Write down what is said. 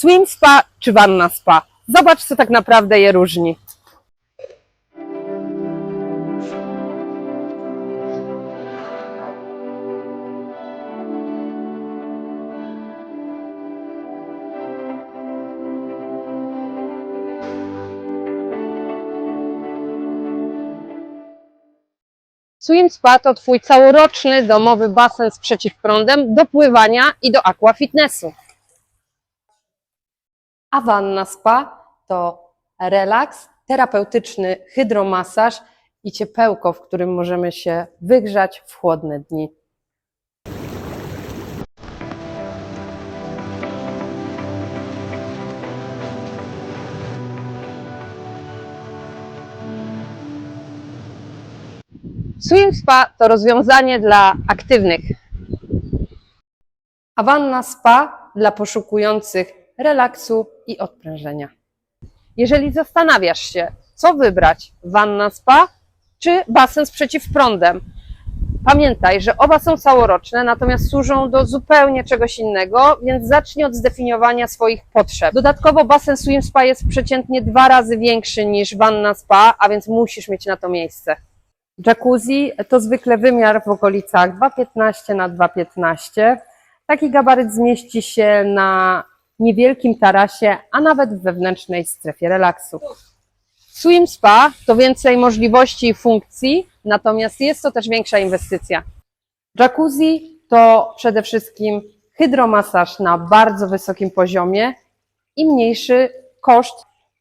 Swim spa czy wanna spa? Zobacz, co tak naprawdę je różni. Swim Spa to Twój całoroczny domowy basen z przeciwprądem do pływania i do aquafitnessu. A wanna spa to relaks, terapeutyczny hydromasaż i ciepełko, w którym możemy się wygrzać w chłodne dni. Swim Spa to rozwiązanie dla aktywnych, a wanna spa dla poszukujących relaksu i odprężenia. Jeżeli zastanawiasz się, co wybrać, wanna spa czy basen z przeciwprądem, pamiętaj, że oba są całoroczne, natomiast służą do zupełnie czegoś innego, więc zacznij od zdefiniowania swoich potrzeb. Dodatkowo basen Swim Spa jest przeciętnie dwa razy większy niż wanna spa, a więc musisz mieć na to miejsce. Jacuzzi to zwykle wymiar w okolicach 2,15 na 2,15. Taki gabaryt zmieści się na niewielkim tarasie, a nawet w wewnętrznej strefie relaksu. Swim Spa to więcej możliwości i funkcji, natomiast jest to też większa inwestycja. Jacuzzi to przede wszystkim hydromasaż na bardzo wysokim poziomie i mniejszy koszt